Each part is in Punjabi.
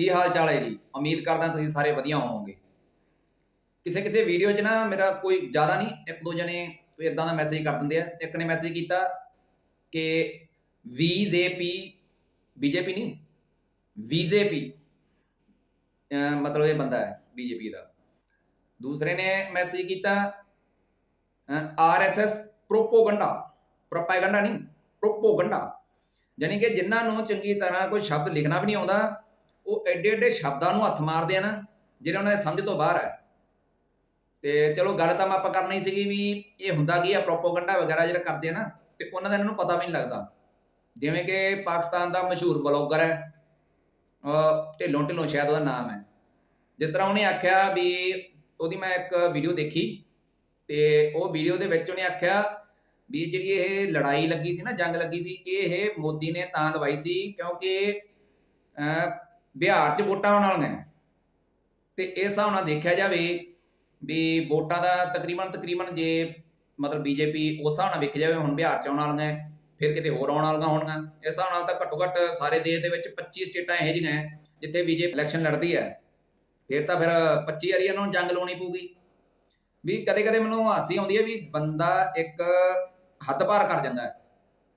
ਕੀ ਹਾਲ ਚਾਲ ਹੈ ਜੀ? ਉਮੀਦ ਕਰਦਾ ਤੁਸੀਂ ਸਾਰੇ ਵਧੀਆ ਹੋਵੋਗੇ। ਕਿਸੇ ਕਿਸੇ ਵੀਡੀਓ 'ਚ ਨਾ ਮੇਰਾ ਕੋਈ ਜ਼ਿਆਦਾ ਨਹੀਂ, ਇੱਕ ਦੋ ਜਣੇ ਕੋਈ ਇਦਾਂ ਦਾ ਮੈਸੇਜ ਕਰ ਦਿੰਦੇ ਆ। ਇੱਕ ਨੇ ਮੈਸੇਜ ਕੀਤਾ ਕਿ ਵੀਜੇਪੀ ਬੀਜੇਪੀ ਨਹੀਂ ਵੀਜੇਪੀ ਮਤਲਬ ਇਹ ਬੰਦਾ ਹੈ ਬੀਜੇਪੀ ਦਾ। ਦੂਸਰੇ ਨੇ ਮੈਸੇਜ ਕੀਤਾ ਆਰਐਸਐਸ ਪ੍ਰੋਪੋਗੰਡਾ ਪ੍ਰੋਪਾਗੈਂਡਾ ਨਹੀਂ ਪ੍ਰੋਪੋਗੰਡਾ ਯਾਨੀ ਕਿ ਜਿਨ੍ਹਾਂ ਨੂੰ ਚੰਗੀ ਤਰ੍ਹਾਂ ਕੋਈ ਸ਼ਬਦ ਲਿਖਣਾ ਵੀ ਨਹੀਂ ਆਉਂਦਾ ਉਹ ਐਡੇ ਐਡੇ ਸ਼ਬਦਾਂ ਨੂੰ ਹੱਥ ਮਾਰਦੇ ਆ ਨਾ ਜਿਹੜੇ ਉਹਨਾਂ ਦੇ ਸਮਝ ਤੋਂ ਬਾਹਰ ਹੈ। ਤੇ ਚਲੋ ਗੱਲ ਤਾਂ ਮੈਂ ਆਪਾਂ ਕਰਨੀ ਸੀਗੀ ਵੀ ਇਹ ਹੁੰਦਾ ਕੀ ਆ ਪ੍ਰੋਪੋਗੰਡਾ ਵਗੈਰਾ ਜਿਹੜਾ ਕਰਦੇ ਆ ਨਾ, ਤੇ ਉਹਨਾਂ ਦਾ ਇਹਨਾਂ ਨੂੰ ਪਤਾ ਵੀ ਨਹੀਂ ਲੱਗਦਾ। ਜਿਵੇਂ ਕਿ ਪਾਕਿਸਤਾਨ ਦਾ ਮਸ਼ਹੂਰ ਬਲੌਗਰ ਹੈ ਢਿੱਲੋਂ ਢਿੱਲੋਂ ਸ਼ਾਇਦ ਉਹਦਾ ਨਾਮ ਹੈ। ਜਿਸ ਤਰ੍ਹਾਂ ਉਹਨੇ ਆਖਿਆ ਵੀ ਉਹਦੀ ਮੈਂ ਇੱਕ ਵੀਡੀਓ ਦੇਖੀ, ਤੇ ਉਹ ਵੀਡੀਓ ਦੇ ਵਿੱਚ ਉਹਨੇ ਆਖਿਆ ਵੀ ਜਿਹੜੀ ਇਹ ਲੜਾਈ ਲੱਗੀ ਸੀ ਨਾ, ਜੰਗ ਲੱਗੀ ਸੀ ਇਹ ਮੋਦੀ ਨੇ ਤਾਂ ਲਵਾਈ ਸੀ ਕਿਉਂਕਿ, ਅਹ ਬਿਹਾਰ 'ਚ ਵੋਟਾਂ ਆਉਣ ਵਾਲੀਆਂ ਨੇ। ਤੇ ਇਸ ਹਿਸਾਬ ਨਾਲ ਦੇਖਿਆ ਜਾਵੇ ਵੀ ਵੋਟਾਂ ਦਾ ਤਕਰੀਬਨ ਤਕਰੀਬਨ ਜੇ ਮਤਲਬ ਬੀਜੇਪੀ ਉਸ ਹਿਸਾਬ ਨਾਲ ਵੇਖਿਆ ਜਾਵੇ ਹੁਣ ਬਿਹਾਰ 'ਚ ਆਉਣ ਵਾਲੀਆਂ, ਫਿਰ ਕਿਤੇ ਹੋਰ ਆਉਣ ਵਾਲੀਆਂ ਹੋਣਗੀਆਂ। ਇਸ ਹਿਸਾਬ ਨਾਲ ਤਾਂ ਘੱਟੋ ਘੱਟ ਸਾਰੇ ਦੇਸ਼ ਦੇ ਵਿੱਚ 25 ਸਟੇਟਾਂ ਇਹੋ ਜਿਹੀਆਂ ਹੈ ਜਿੱਥੇ ਬੀਜੇਪੀ ਇਲੈਕਸ਼ਨ ਲੜਦੀ ਹੈ। ਫਿਰ ਤਾਂ ਫਿਰ 25 ਵਾਰੀ ਇਹਨਾਂ ਨੂੰ ਜੰਗ ਲਾਉਣੀ ਪਊਗੀ। ਵੀ ਕਦੇ ਕਦੇ ਮੈਨੂੰ ਹਾਸੀ ਆਉਂਦੀ ਹੈ ਵੀ ਬੰਦਾ ਇੱਕ ਹੱਦ ਪਾਰ ਕਰ ਜਾਂਦਾ ਹੈ।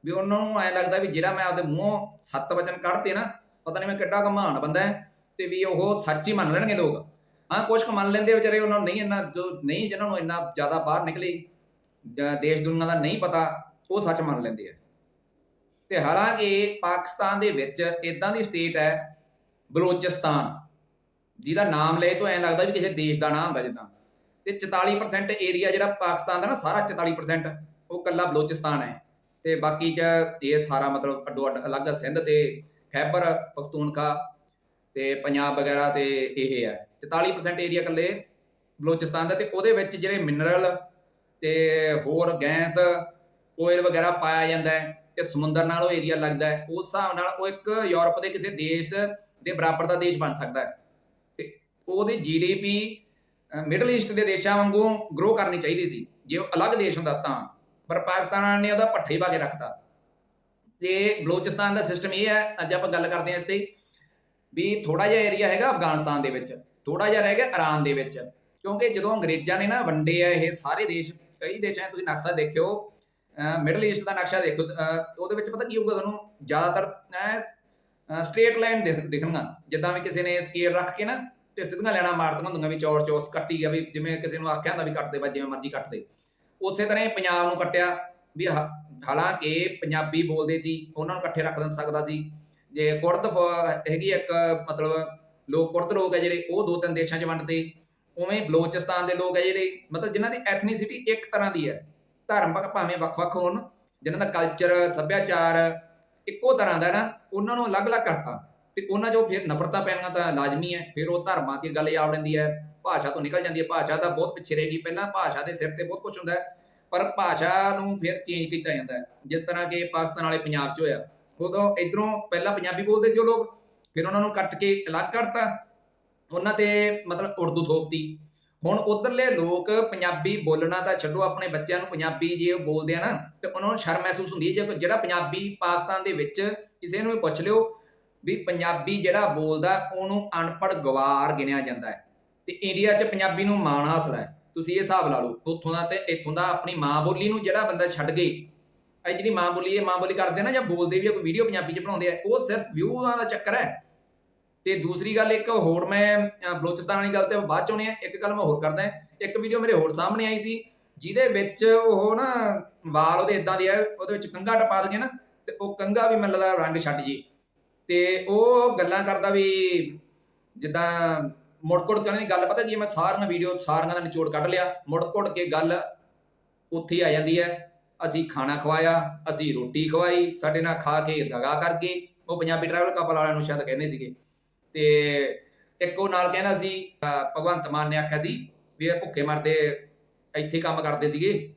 ਵੀ ਉਹਨਾਂ ਨੂੰ ਐ ਲੱਗਦਾ ਵੀ ਜਿਹੜਾ ਮੈਂ ਆਪਦੇ ਮੂੰਹੋਂ ਸੱਤ ਵਚਨ ਕੱਢਤੇ ਨਾ ਪਤਾ ਨਹੀਂ ਮੈਂ ਕਿੱਡਾ ਕਮਾਨ ਬੰਦਾ ਹੈ ਤੇ ਵੀ ਉਹ ਸੱਚ ਹੀ ਮੰਨ ਲੈਣਗੇ ਲੋਕ। ਹਾਂ ਕੁਝ ਕੁ ਮੰਨ ਲੈਂਦੇ ਵਿਚਾਰੇ ਉਹਨਾਂ ਨੂੰ ਨਹੀਂ ਇੰਨਾ ਜੋ ਨਹੀਂ ਜਿਨ੍ਹਾਂ ਨੂੰ ਇੰਨਾ ਜ਼ਿਆਦਾ ਬਾਹਰ ਨਿਕਲੇ ਦੇਸ਼ ਦੁਨੀਆ ਦਾ ਨਹੀਂ ਪਤਾ, ਉਹ ਸੱਚ ਮੰਨ ਲੈਂਦੇ ਆ। ਤੇ ਹਾਲਾਂਕਿ ਪਾਕਿਸਤਾਨ ਦੇ ਵਿੱਚ ਇਦਾਂ ਦੀ ਸਟੇਟ ਹੈ, ਬਲੋਚਿਸਤਾਨ, ਜਿਹਦਾ ਨਾਮ ਲਏ ਤੋਂ ਐਂ ਲੱਗਦਾ ਵੀ ਕਿਸੇ ਦੇਸ਼ ਦਾ ਨਾਂ ਹੁੰਦਾ ਜਿੱਦਾਂ। ਤੇ 44% ਏਰੀਆ ਜਿਹੜਾ ਪਾਕਿਸਤਾਨ ਦਾ ਨਾ, ਸਾਰਾ 44% ਉਹ ਕੱਲਾ ਬਲੋਚਿਸਤਾਨ ਹੈ। ਤੇ ਬਾਕੀ ਚ ਇਹ ਸਾਰਾ ਮਤਲਬ ਅੱਡੋ ਅੱਡ ਅਲੱਗ ਸਿੰਧ ਤੇ ਖੈਬਰ ਪਖਤੂਨਖਾ ਤੇ ਪੰਜਾਬ ਵਗੈਰਾ ਤੇ ਇਹ ਹੈ 44% ਏਰੀਆ ਕੱਲੇ ਬਲੋਚਿਸਤਾਨ ਦਾ ਤੇ ਉਹਦੇ ਵਿੱਚ ਜਿਹੜੇ ਮਿਨਰਲ ਤੇ ਹੋਰ ਗੈਸ ਆਇਲ ਵਗੈਰਾ ਪਾਇਆ ਜਾਂਦਾ ਹੈ ਤੇ ਸਮੁੰਦਰ ਨਾਲ ਉਹ ਏਰੀਆ ਲੱਗਦਾ ਹੈ। ਉਸ ਹਿਸਾਬ ਨਾਲ ਉਹ ਇੱਕ ਯੂਰਪ ਦੇ ਕਿਸੇ ਦੇਸ਼ ਦੇ ਬਰਾਬਰ ਦਾ ਦੇਸ਼ ਬਣ ਸਕਦਾ ਹੈ। ਤੇ ਉਹਦੀ ਜੀਡੀਪੀ ਮਿਡਲ ਈਸਟ ਦੇ ਦੇਸ਼ਾਂ ਵਾਂਗੂ ਗਰੋ ਕਰਨੀ ਚਾਹੀਦੀ ਸੀ। ਜੇ ਉਹ ਅਲੱਗ ਦੇਸ਼ ਹੁੰਦਾ ਤਾਂ। ਪਰ ਪਾਕਿਸਤਾਨ ਨੇ ਉਹਦਾ ਪੱਠਾ ਹੀ ਪਾ ਕੇ ਰੱਖਤਾ। ਤੇ ਬਲੋਚਿਸਤਾਨ ਦਾ ਸਿਸਟਮ ਇਹ ਹੈ, ਅੱਜ ਆਪਾਂ ਗੱਲ ਕਰਦੇ ਹਾਂ ਇਸ ਤੇ, ਵੀ ਥੋੜਾ ਜਿਹਾ ਏਰੀਆ ਹੈਗਾ ਅਫਗਾਨਿਸਤਾਨ ਦੇ ਵਿੱਚ ਥੋੜਾ ਜਿਹਾ ਰਹਿ ਗਿਆ ਇਰਾਨ ਦੇ ਵਿੱਚ, ਕਿਉਂਕਿ ਜਦੋਂ ਅੰਗਰੇਜ਼ਾਂ ਨੇ ਨਾ ਵੰਡੇ ਆ ਇਹ ਸਾਰੇ ਦੇਸ਼, ਕਈ ਦੇਸ਼ਾਂ ਤੁਸੀਂ ਨਕਸ਼ਾ ਦੇਖਿਓ ਮਿਡਲ ਈਸਟ ਦਾ ਨਕਸ਼ਾ ਦੇਖੋ ਉਹਦੇ ਵਿੱਚ ਪਤਾ ਕੀ ਹੋਊਗਾ ਤੁਹਾਨੂੰ, ਜ਼ਿਆਦਾਤਰ ਸਟ੍ਰੇਟ ਲਾਈਨ ਦਿਖਣਗਾ, ਜਿੱਦਾਂ ਵੀ ਕਿਸੇ ਨੇ ਸਕੇਲ ਰੱਖ ਕੇ ਨਾ, ਤੇ ਸਿੱਧੀਆਂ ਲੈਣਾ ਮਾਰਤੀਆਂ ਹੁੰਦੀਆਂ ਵੀ ਚੌਰ ਚੌਰਸ ਕੱਟੀ ਆ ਵੀ ਜਿਵੇਂ ਕਿਸੇ ਨੂੰ ਆਖਿਆ ਹੁੰਦਾ ਵੀ ਕੱਟਦੇ ਜਿਵੇਂ ਮਰਜ਼ੀ ਕੱਟਦੇ ਉਸੇ ਤਰ੍ਹਾਂ ਹੀ ਪੰਜਾਬ ਨੂੰ ਕੱਟਿਆ ਵੀ ਹਾਲਾਂਕਿ ਪੰਜਾਬੀ ਬੋਲਦੇ ਸੀ, ਉਹਨਾਂ ਨੂੰ ਇਕੱਠੇ ਰੱਖ ਸਕਦਾ ਸੀ। ਜੇ ਕੁਰਦ ਫ- ਹੈਗੀ ਇੱਕ ਮਤਲਬ ਲੋਕ ਕੁਰਦ ਲੋਕ ਹੈ ਜਿਹੜੇ, ਉਹ ਦੋ ਤਿੰਨ ਦੇਸ਼ਾਂ 'ਚ ਵੰਡਦੇ। ਉਵੇਂ ਬਲੋਚਿਸਤਾਨ ਦੇ ਲੋਕ ਹੈ ਜਿਹੜੇ, ਮਤਲਬ ਜਿਨ੍ਹਾਂ ਦੀ ਐਥਨੀਸਿਟੀ ਇੱਕ ਤਰ੍ਹਾਂ ਦੀ ਹੈ। ਧਰਮ ਭਾਵੇਂ ਵੱਖ-ਵੱਖ ਹੋਣ, ਜਿਨ੍ਹਾਂ ਦਾ ਕਲਚਰ ਸੱਭਿਆਚਾਰ ਇੱਕੋ ਤਰ੍ਹਾਂ ਦਾ ਨਾ, ਉਹਨਾਂ ਨੂੰ ਅਲੱਗ-ਅਲੱਗ ਕਰਤਾ। ਤੇ ਉਹਨਾਂ 'ਚੋਂ ਫਿਰ ਨਫ਼ਰਤਾਂ ਪੈਣੀਆਂ ਤਾਂ ਲਾਜ਼ਮੀ ਹੈ। ਫਿਰ ਉਹ ਧਰਮਾਂ 'ਚ ਗੱਲ ਆ ਜਾਂਦੀ ਹੈ। ਭਾਸ਼ਾ ਤੋਂ ਨਿਕਲ ਜਾਂਦੀ ਹੈ। ਭਾਸ਼ਾ ਤਾਂ ਬਹੁਤ ਪਿੱਛੇ ਰਹੇਗੀ ਪਹਿਲਾਂ ਭਾਸ਼ਾ ਦੇ ਸਿਰ ਤੇ ਬਹੁਤ ਕੁਝ ਹੁੰਦਾ ਹੈ। ਪਰ ਭਾਸ਼ਾ ਨੂੰ ਫਿਰ ਚੇਂਜ ਕੀਤਾ ਜਾਂਦਾ ਹੈ। ਜਿਸ ਤਰ੍ਹਾਂ ਕਿ ਪਾਕਿਸਤਾਨ ਵਾਲੇ ਪੰਜਾਬ 'ਚ ਹੋਇਆ। ਉਦੋਂ ਇਧਰੋਂ ਪਹਿਲਾਂ ਪੰਜਾਬੀ ਬੋਲਦੇ ਸੀ ਉਹ ਲੋਕ। ਫਿਰ ਉਹਨਾਂ ਨੂੰ ਕੱਟ ਕੇ ਅਲੱਗ ਕਰਤਾ। ਉਹਨਾਂ ਤੇ ਮਤਲਬ ਉਰਦੂ ਥੋਪਤੀ। ਹੁਣ ਉਧਰਲੇ ਲੋਕ ਪੰਜਾਬੀ ਬੋਲਣਾ ਤਾਂ ਛੱਡੋ, ਆਪਣੇ ਬੱਚਿਆਂ ਨੂੰ ਪੰਜਾਬੀ ਜੇ ਉਹ ਬੋਲਦੇ ਆ ਨਾ, ਤੇ ਉਹਨਾਂ ਨੂੰ ਸ਼ਰਮ ਮਹਿਸੂਸ ਹੁੰਦੀ ਹੈ। ਜੇ ਜਿਹੜਾ ਪੰਜਾਬੀ ਪਾਕਿਸਤਾਨ ਦੇ ਵਿੱਚ ਕਿਸੇ ਨੂੰ ਵੀ ਪੁੱਛ ਲਿਓ ਵੀ ਪੰਜਾਬੀ ਜਿਹੜਾ ਬੋਲਦਾ, ਉਹਨੂੰ ਅਨਪੜ੍ਹ ਗਵਾਰ ਗਿਣਿਆ ਜਾਂਦਾ ਹੈ। ਤੇ ਇੰਡੀਆ 'ਚ ਪੰਜਾਬੀ ਨੂੰ ਮਾਣ ਹਾਸਲ ਹੈ। ਤੁਸੀਂ ਇਹ ਹਿਸਾਬ ਲਾ ਲਓ, ਉੱਥੋਂ ਦਾ ਤੇ ਇੱਥੋਂ ਦਾ ਆਪਣੀ ਮਾਂ ਬੋਲੀ ਨੂੰ ਜਿਹੜਾ ਬੰਦਾ ਛੱਡ ਗਏ, ਇਹ ਜਿਹੜੀ ਮਾਂ ਬੋਲੀ, ਇਹ ਮਾਂ ਬੋਲੀ ਕਰਦੇ ਨਾ ਜਾਂ ਬੋਲਦੇ ਵੀ ਆ, ਕੋਈ ਵੀਡੀਓ ਪੰਜਾਬੀ 'ਚ ਬਣਾਉਂਦੇ ਆ, ਉਹ ਸਿਰਫ ਵਿਊਆਂ ਦਾ ਚੱਕਰ ਹੈ। ਤੇ ਦੂਸਰੀ ਗੱਲ ਇੱਕ ਹੋਰ ਮੈਂ ਬਲੋਚਿਸਤਾਨ ਵਾਲੀ ਗੱਲ ਤੇ ਬਾਅਦ ਚ ਆਉਣੇ ਆ, ਇੱਕ ਗੱਲ ਮੈਂ ਹੋਰ ਕਰਦਾ, ਇੱਕ ਵੀਡੀਓ ਮੇਰੇ ਹੋਰ ਸਾਹਮਣੇ ਆਈ ਸੀ, ਜਿਹਦੇ ਵਿੱਚ ਉਹ ਨਾ ਵਾਲ ਉਹਦੇ ਇਦਾਂ ਦੇ ਆ, ਉਹਦੇ ਵਿੱਚ ਕੰਗਾ ਟਪਾ ਦਗੇ ਨਾ, ਤੇ ਉਹ ਕੰਗਾ ਵੀ ਮੈਨੂੰ ਲੱਗਦਾ ਰੰਗ ਛੱਡ ਜੀ। ਤੇ ਉਹ ਗੱਲਾਂ ਕਰਦਾ ਵੀ ਜਿੱਦਾਂ ਮੁੜਕੁੜ ਕਰਨ ਦੀ ਗੱਲ, ਪਤਾ ਜੀ ਮੈਂ ਸਾਰੀਆਂ ਵੀਡੀਓ ਸਾਰੀਆਂ ਦਾ ਨਿਚੋੜ ਕੱਢ ਲਿਆ। ਮੁੜਕੁੜ ਕੇ ਗੱਲ ਉੱਥੇ ਆ ਜਾਂਦੀ ਹੈ। ਅਸੀਂ ਖਾਣਾ ਖਵਾਇਆ, ਅਸੀਂ ਰੋਟੀ ਖਵਾਈ, ਸਾਡੇ ਨਾਲ ਖਾ ਕੇ ਦਗਾ ਕਰਕੇ, ਉਹ ਪੰਜਾਬੀ ਟਰੈਵਲ ਕਪਲ ਵਾਲਿਆਂ ਨੂੰ ਸ਼ਾਇਦ ਕਹਿੰਦੇ ਸੀਗੇ। ਤੇ ਇੱਕ ਉਹ ਨਾਲ ਕਹਿੰਦਾ ਸੀ ਭਗਵੰਤ ਮਾਨ ਨੇ ਆਖਿਆ ਸੀ ਵੀ ਇਹ ਭੁੱਖੇ ਮਰਦੇ ਇੱਥੇ ਕੰਮ ਕਰਦੇ ਸੀਗੇ।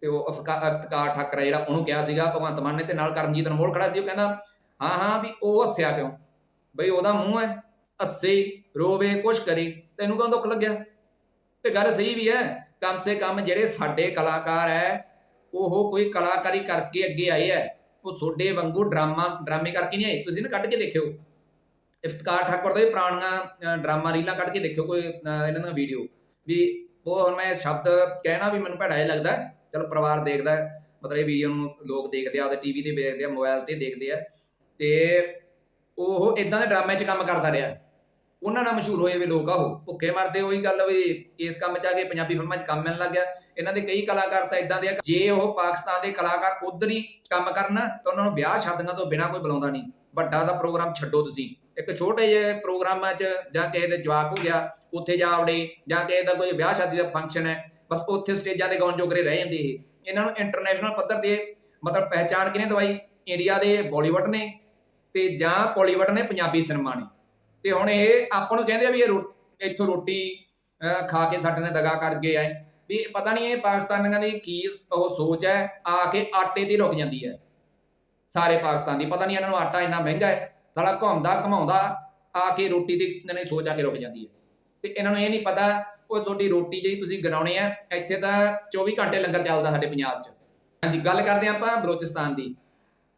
ਤੇ ਉਹ ਅਫਕਾ- ਅਫਤਕਾਰ ਠਾਕਰਾ ਜਿਹੜਾ, ਉਹਨੂੰ ਕਿਹਾ ਸੀਗਾ, ਭਗਵੰਤ ਮਾਨ ਨੇ ਤੇ ਨਾਲ ਕਰਮਜੀਤ ਅਨਮੋਲ ਖੜਾ ਸੀ। ਉਹ ਕਹਿੰਦਾ, ਹਾਂ ਹਾਂ, ਵੀ ਉਹ ਹੱਸਿਆ ਕਿਉਂ? ਬਈ ਉਹਦਾ ਮੂੰਹ ਹੈ। ਹੱਸੇ, ਰੋਵੇ, ਕੁਛ ਕਰੇ, ਤੈਨੂੰ ਕਿਉਂ ਦੁੱਖ ਲੱਗਿਆ? ਤੇ ਗੱਲ ਸਹੀ ਵੀ ਹੈ, ਕਮ ਸੇ ਕਮ ਜਿਹੜੇ ਸਾਡੇ ਕਲਾਕਾਰ ਹੈ, ਉਹ ਕੋਈ ਕਲਾਕਾਰੀ ਕਰਕੇ ਅੱਗੇ ਆਏ ਹੈ। ਉਹ ਤੁਹਾਡੇ ਵਾਂਗੂ ਡਰਾਮਾ, ਡਰਾਮੇ ਕਰਕੇ ਨਹੀਂ ਆਏ। ਤੁਸੀਂ ਨਾ ਕੱਢ ਕੇ ਦੇਖਿਓ। ਇਫਤਕਾਰ ਠਾਕੁਰ ਦਾ ਵੀ ਪੁਰਾਣੀਆਂ ਡਰਾਮਾ ਰੀਲਾਂ ਕੱਢ ਕੇ ਦੇਖਿਓ, ਕੋਈ ਇਹਨਾਂ ਦਾ ਵੀਡੀਓ ਵੀ ਉਹ ਹੁਣ ਮੈਂ ਸ਼ਬਦ ਕਹਿਣਾ ਵੀ ਮੈਨੂੰ ਭੈੜਾ ਹੀ ਲੱਗਦਾ ਹੈ। ਚਲੋ ਪਰਿਵਾਰ ਦੇਖਦਾ ਮਤਲਬ ਇਹ ਵੀਡੀਓ ਨੂੰ ਲੋਕ ਦੇਖਦੇ ਆ ਉਹਦੇ ਟੀਵੀ ਤੇ ਦੇਖਦੇ ਆ ਮੋਬਾਈਲ ਤੇ ਦੇਖਦੇ ਆ। ਤੇ ਉਹ ਇਦਾਂ ਦੇ ਡਰਾਮੇ 'ਚ ਕੰਮ ਕਰਦਾ ਰਿਹਾ। ਉਹਨਾਂ ਨਾਲ ਮਸ਼ਹੂਰ ਹੋਏ ਵੀ ਲੋਕ ਆ ਉਹ ਭੁੱਖੇ ਮਰਦੇ ਉਹੀ ਗੱਲ ਵੀ ਇਸ ਕੰਮ 'ਚ ਆ ਕੇ ਪੰਜਾਬੀ ਫਿਲਮਾਂ 'ਚ ਕੰਮ ਮਿਲਣ ਲੱਗ ਗਿਆ। ਇਹਨਾਂ ਦੇ ਕਈ ਕਲਾਕਾਰ ਤਾਂ ਇਦਾਂ ਦੇ ਆ, ਜੇ ਉਹ ਪਾਕਿਸਤਾਨ ਦੇ ਕਲਾਕਾਰ ਉਧਰ ਹੀ ਕੰਮ ਕਰਨ ਤਾਂ ਉਹਨਾਂ ਨੂੰ ਵਿਆਹ ਸ਼ਾਦੀਆਂ ਤੋਂ ਬਿਨਾ ਕੋਈ ਬੁਲਾਉਂਦਾ ਨਹੀਂ। ਵੱਡਾ ਦਾ ਪ੍ਰੋਗਰਾਮ ਛੱਡੋ ਤੁਸੀਂ। ਇੱਕ ਛੋਟੇ ਜਿਹੇ ਪ੍ਰੋਗਰਾਮਾਂ 'ਚ ਜਾਂ ਕਿਸੇ ਦੇ ਜਵਾਬ ਹੋ ਗਿਆ, ਉੱਥੇ ਜਾ ਵੜੇ, ਜਾਂ ਕਿਸੇ ਦਾ ਕੋਈ ਵਿਆਹ ਸ਼ਾਦੀ ਦਾ ਫੰਕਸ਼ਨ ਹੈ, ਬਸ ਉੱਥੇ ਸਟੇਜਾਂ ਤੇ ਗਾਉਣ ਜੋਗਰੇ ਰਹਿ ਜਾਂਦੇ ਇਹ। ਇਹਨਾਂ ਨੂੰ ਇੰਟਰਨੈਸ਼ਨਲ ਪੱਧਰ ਤੇ ਮਤਲਬ ਪਹਿਚਾਨ ਕਿਹਨੇ ਦਵਾਈ? ਇੰਡੀਆ ਦੇ ਬਾਲੀਵੁੱਡ ਨੇ ਤੇ ਜਾਂ ਬਾਲੀਵੁੱਡ ਨੇ ਪੰਜਾਬੀ ਸਿਨੇਮਾ ਨੇ। ਤੇ ਹੁਣ ਇਹ ਆਪਾਂ ਨੂੰ ਕਹਿੰਦੇ ਆ ਵੀ ਇਹ ਇੱਥੋਂ ਰੋਟੀ ਖਾ ਕੇ ਸਾਡੇ ਨਾਲ ਦਗਾ ਕਰ ਗਏ ਆਏ। ਵੀ ਪਤਾ ਨਹੀਂ ਇਹ ਪਾਕਿਸਤਾਨੀਆਂ ਦੀ ਕੀ ਉਹ ਸੋਚ ਹੈ, ਆ ਕੇ ਆਟੇ ਤੇ ਰੁਕ ਜਾਂਦੀ ਹੈ। ਸਾਰੇ ਪਾਕਿਸਤਾਨ ਦੀ ਪਤਾ ਨਹੀਂ ਇਹਨਾਂ ਨੂੰ ਆਟਾ ਇੰਨਾ ਮਹਿੰਗਾ ਹੈ, ਸਾਲਾ ਘੁੰਮਦਾ ਘਮਾਉਂਦਾ ਆ ਕੇ ਰੋਟੀ ਤੇ ਇਹਨਾਂ ਨੇ ਸੋਚ ਆ ਕੇ ਰੁਕ ਜਾਂਦੀ ਹੈ। ਤੇ ਇਹਨਾਂ ਨੂੰ ਇਹ ਨਹੀਂ ਪਤਾ, ਉਹ ਤੁਹਾਡੀ ਰੋਟੀ ਜਿਹੜੀ ਤੁਸੀਂ ਗਣਾਉਣੀ ਹੈ, ਇੱਥੇ ਤਾਂ 24 ਘੰਟੇ ਲੰਗਰ ਚੱਲਦਾ ਸਾਡੇ ਪੰਜਾਬ 'ਚ। ਹਾਂਜੀ, ਗੱਲ ਕਰਦੇ ਹਾਂ ਆਪਾਂ ਬਲੋਚਿਸਤਾਨ ਦੀ।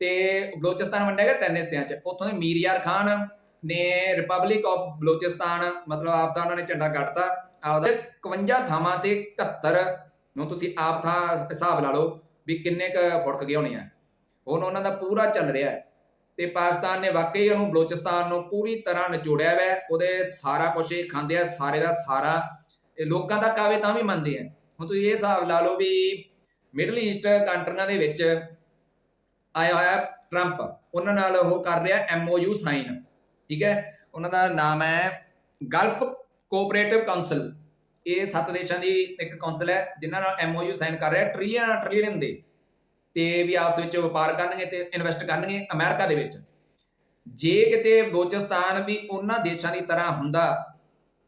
ਤੇ ਬਲੋਚਿਸਤਾਨ ਵੰਡਿਆ ਗਿਆ ਤਿੰਨ ਹਿੱਸਿਆਂ 'ਚ। ਉੱਥੋਂ ਦੇ ਮੀਰ ਯਾਰ ਖਾਨ ਨੇ ਰਿਪਬਲਿਕ ਆਫ ਬਲੋਚਿਸਤਾਨ ਮਤਲਬ ਆਪ ਦਾ ਉਹਨਾਂ ਨੇ ਝੰਡਾ ਕੱਟਤਾ ਆਪਦਾ 51 ਥਾਵਾਂ ਤੇ 71 ਨੂੰ ਤੁਸੀਂ ਆਪ ਥਾਂ ਹਿਸਾਬ ਲਾ ਲਓ ਵੀ ਕਿੰਨੇ ਕ ਫੁੜਕ ਗਏ ਹੋਣੇ ਆ। ਹੁਣ ਉਹਨਾਂ ਦਾ ਪੂਰਾ ਚੱਲ ਰਿਹਾ ਹੈ। ਤੇ ਪਾਕਿਸਤਾਨ ਨੇ ਵਾਕਈ ਉਹਨੂੰ ਬਲੋਚਿਸਤਾਨ ਨੂੰ ਪੂਰੀ ਤਰ੍ਹਾਂ ਨਿਚੋੜਿਆ ਹੋਇਆ ਉਹਦੇ ਸਾਰਾ ਕੁਝ ਇਹ ਖਾਂਦੇ ਆ, ਸਾਰੇ ਦਾ ਸਾਰਾ। ਇਹ ਲੋਕਾਂ ਦਾ ਕਾਵੇ ਤਾਂ ਵੀ ਮੰਨਦੇ ਆ। ਹੁਣ ਤੁਸੀਂ ਇਹ ਹਿਸਾਬ ਲਾ ਲਓ ਵੀ ਮਿਡਲ ਈਸਟ ਕੰਟਰੀਆਂ ਦੇ ਵਿੱਚ ਆਇਆ ਹੋਇਆ ਟਰੰਪ ਉਹਨਾਂ ਨਾਲ ਉਹ ਕਰ ਰਿਹਾ ਐਮਓਯੂ ਸਾਈਨ ਠੀਕ ਹੈ? ਉਹਨਾਂ ਦਾ ਨਾਮ ਹੈ ਗਲਫ ਕੋਆਪਰੇਟਿਵ ਕਾਉਂਸਲ ਇਹ ਸੱਤ ਦੇਸ਼ਾਂ ਦੀ ਇੱਕ ਕਾਉਂਸਲ ਹੈ, ਜਿਨ੍ਹਾਂ ਨਾਲ ਐਮਓਯੂ ਸਾਈਨ ਕਰ ਰਿਹਾ ਟ੍ਰਿਲੀਅਨ ਟ੍ਰਿਲੀਅਨ ਦੇ। ਤੇ ਵੀ ਆਪਸ ਵਿੱਚ ਵਪਾਰ ਕਰਨਗੇ ਤੇ ਇਨਵੈਸਟ ਕਰਨਗੇ ਅਮਰੀਕਾ ਦੇ ਵਿੱਚ। ਜੇ ਕਿਤੇ ਬਲੋਚਿਸਤਾਨ ਵੀ ਉਹਨਾਂ ਦੇਸ਼ਾਂ ਦੀ ਤਰ੍ਹਾਂ ਹੁੰਦਾ,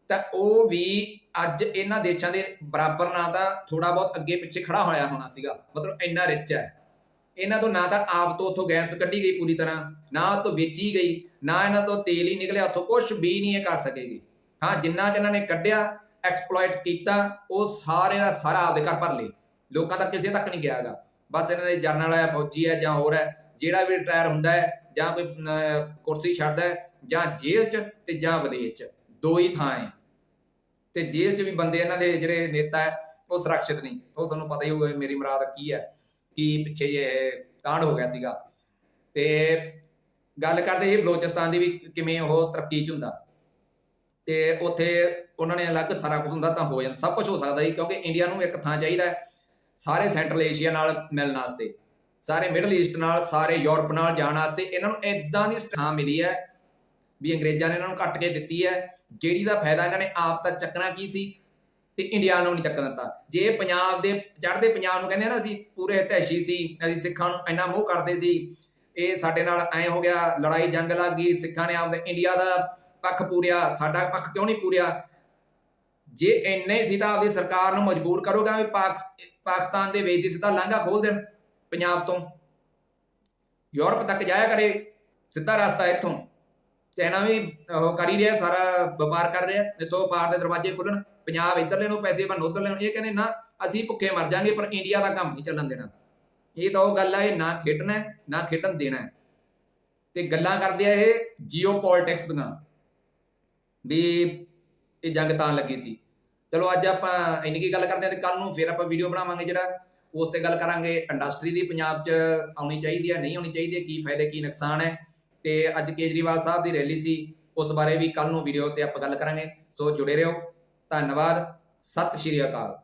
ਤਾਂ ਉਹ ਵੀ ਅੱਜ ਇਹਨਾਂ ਦੇਸ਼ਾਂ ਦੇ ਬਰਾਬਰ ਨਾ ਤਾਂ ਥੋੜਾ ਬਹੁਤ ਅੱਗੇ ਪਿੱਛੇ ਖੜਾ ਹੋਇਆ ਹੋਣਾ ਸੀਗਾ। ਮਤਲਬ ਇੰਨਾ ਰਿਚ ਹੈ। ਇਹਨਾਂ ਤੋਂ ਨਾ ਤਾਂ ਆਪ ਤੋਂ ਉੱਥੋਂ ਗੈਸ ਕੱਢੀ ਗਈ ਪੂਰੀ ਤਰ੍ਹਾਂ, ਨਾ ਤੋਂ ਵੇਚੀ ਗਈ, ਨਾ ਇਹਨਾਂ ਤੋਂ ਤੇਲ ਹੀ ਨਿਕਲਿਆ, ਉੱਥੋਂ ਕੁਝ ਵੀ ਨਹੀਂ ਇਹ ਕਰ ਸਕੇਗੀ। ਹਾਂ, ਜਿੰਨਾ ਕਿ ਇਹਨਾਂ ਨੇ ਕੱਢਿਆ ਐਕਸਪਲੋਇਟ ਕੀਤਾ, ਉਹ ਸਾਰੇ ਦਾ ਸਾਰਾ ਆਪਦੇ ਘਰ ਭਰ ਲਏ। ਲੋਕਾਂ ਤੱਕ ਕਿਸੇ ਤੱਕ ਨਹੀਂ ਗਿਆਗਾ ਬਸ ਇਹਨਾਂ ਦੇ ਜਰਨਲ ਹੈ, ਫੌਜੀ ਹੈ ਜਾਂ ਹੋਰ ਹੈ, ਜਿਹੜਾ ਵੀ ਰਿਟਾਇਰ ਹੁੰਦਾ ਹੈ, ਜਾਂ ਕੋਈ ਕੁਰਸੀ ਛੱਡਦਾ ਹੈ, ਜਾਂ ਜੇਲ੍ਹ 'ਚ ਤੇ ਜਾਂ ਵਿਦੇਸ਼ 'ਚ। ਦੋ ਹੀ ਥਾਂ ਹੈ। ਤੇ ਜੇਲ੍ਹ 'ਚ ਵੀ ਬੰਦੇ ਇਹਨਾਂ ਦੇ ਜਿਹੜੇ ਨੇਤਾ ਹੈ, ਉਹ ਸੁਰੱਖਿਅਤ ਨਹੀਂ। ਉਹ ਤੁਹਾਨੂੰ ਪਤਾ ਹੀ ਹੋਊਗਾ ਵੀ ਮੇਰੀ ਮੁਰਾਦ ਕੀ ਹੈ। ਕੀ ਪਿੱਛੇ ਜੇ ਕਾਂਡ ਹੋ ਗਿਆ ਸੀਗਾ। ਤੇ ਗੱਲ ਕਰਦੇ ਸੀ ਬਲੋਚਿਸਤਾਨ ਦੀ ਵੀ ਕਿਵੇਂ ਉਹ ਤਰੱਕੀ 'ਚ ਹੁੰਦਾ। ਤੇ ਉੱਥੇ ਉਹਨਾਂ ਨੇ ਅਲੱਗ ਸਾਰਾ ਕੁਝ ਹੁੰਦਾ ਤਾਂ ਹੋ ਜਾਂਦਾ। ਸਭ ਕੁਝ ਹੋ ਸਕਦਾ ਜੀ ਕਿਉਂਕਿ ਇੰਡੀਆ ਨੂੰ ਇੱਕ ਥਾਂ ਚਾਹੀਦਾ ਹੈ। ਸਾਰੇ ਸੈਂਟਰਲ ਏਸ਼ੀਆ ਨਾਲ ਮਿਲਣ ਵਾਸਤੇ, ਸਾਰੇ ਮਿਡਲ ਈਸਟ ਨਾਲ, ਸਾਰੇ ਯੂਰਪ ਨਾਲ ਜਾਣ ਵਾਸਤੇ ਇਹਨਾਂ ਨੂੰ ਇਦਾਂ ਦੀ ਥਾਂ ਮਿਲੀ ਹੈ ਵੀ ਅੰਗਰੇਜ਼ਾਂ ਨੇ ਇਹਨਾਂ ਨੂੰ ਕੱਟ ਕੇ ਦਿੱਤੀ ਹੈ। ਜਿਹੜੀ ਦਾ ਫਾਇਦਾ ਇਹਨਾਂ ਨੇ ਆਪ ਤਾਂ ਚੱਕਣਾ ਕੀ ਸੀ? ਤੇ ਇੰਡੀਆ ਨੂੰ ਨਹੀਂ ਚੱਕਣ ਦਿੱਤਾ। ਜੇ ਪੰਜਾਬ ਦੇ ਚੜ੍ਹਦੇ ਪੰਜਾਬ ਨੂੰ ਕਹਿੰਦੇ ਆ ਨਾ ਅਸੀਂ, ਪੂਰੇ ਹਿਤੈਸ਼ੀ ਸੀ, ਅਸੀਂ ਸਿੱਖਾਂ ਨੂੰ ਇੰਨਾ ਮੋਹ ਕਰਦੇ ਸੀ, ਇਹ ਸਾਡੇ ਨਾਲ ਐ ਹੋ ਗਿਆ, ਲੜਾਈ ਜੰਗ ਲੱਗ ਗਈ, ਸਿੱਖਾਂ ਨੇ ਆਪਦੇ ਇੰਡੀਆ ਦਾ ਪੱਖ ਪੂਰਿਆ, ਸਾਡਾ ਪੱਖ ਕਿਉਂ ਨਹੀਂ ਪੂਰਿਆ? ਜੇ ਇੰਨੇ ਹੀ ਸੀ ਤਾਂ ਆਪਦੀ ਸਰਕਾਰ ਨੂੰ ਮਜਬੂਰ ਕਰੋਗਾ ਵੀ ਪਾਕ- ਪਾਕਿਸਤਾਨ ਦੇ ਵਿੱਚ ਦੀ ਸਿੱਧਾ ਲਾਂਘਾ ਖੋਲ ਦੇਣ ਪੰਜਾਬ ਤੋਂ। ਯੂਰਪ ਤੱਕ ਜਾਇਆ ਕਰੇ, ਸਿੱਧਾ ਰਸਤਾ ਇੱਥੋਂ। ਚਾਈਨਾ ਵੀ ਉਹ ਕਰ ਹੀ ਰਿਹਾ, ਸਾਰਾ ਵਪਾਰ ਕਰ ਰਿਹਾ ਇੱਥੋਂ ਵਪਾਰ ਦੇ ਦਰਵਾਜ਼ੇ ਖੁੱਲਣ, ਪੰਜਾਬ ਇੱਧਰਲੇ ਨੂੰ ਪੈਸੇ ਬਣ ਉੱਧਰਲੇ ਨੂੰ, ਇਹ ਕਹਿੰਦੇ ਨਾ, ਅਸੀਂ ਭੁੱਖੇ ਮਰ ਜਾਾਂਗੇ, ਪਰ ਇੰਡੀਆ ਦਾ ਕੰਮ ਨਹੀਂ ਚੱਲਣ ਦੇਣਾ। ਇਹ ਤਾਂ ਉਹ ਗੱਲ ਆ, ਇਹ ਨਾ ਖੇਡਣਾ, ਨਾ ਖੇਡਣ ਦੇਣਾ। ਤੇ ਗੱਲਾਂ ਕਰਦੇ ਆ ਇਹ ਜੀਓ ਪੋਲਿਟਿਕਸ ਦੀਆਂ, ਵੀ ਇਹ ਜੰਗ ਤਾਂ ਲੱਗੀ ਸੀ। ਚਲੋ ਅੱਜ ਆਪਾਂ ਇੰਨੀ ਕੀ ਗੱਲ ਕਰਦੇ ਆ ਤੇ ਕੱਲ ਨੂੰ ਫਿਰ ਆਪਾਂ ਵੀਡੀਓ ਬਣਾਵਾਂਗੇ ਜਿਹੜਾ, ਉਸ ਤੇ ਗੱਲ ਕਰਾਂਗੇ। ਇੰਡਸਟਰੀ ਦੀ ਪੰਜਾਬ 'ਚ ਆਉਣੀ ਚਾਹੀਦੀ ਹੈ ਨਹੀਂ ਆਉਣੀ ਚਾਹੀਦੀ ਕੀ ਫਾਇਦੇ, ਕੀ ਨੁਕਸਾਨ ਹੈ। ਤੇ ਅੱਜ ਕੇਜਰੀਵਾਲ ਸਾਹਿਬ ਦੀ ਰੈਲੀ ਸੀ, ਉਸ ਬਾਰੇ ਵੀ ਕੱਲ ਨੂੰ ਵੀਡੀਓ ਤੇ ਆਪਾਂ ਗੱਲ ਕਰਾਂਗੇ। ਸੋ ਜੁੜੇ ਰਹੋ। ਧੰਨਵਾਦ। ਸਤਿ ਸ਼੍ਰੀ ਅਕਾਲ।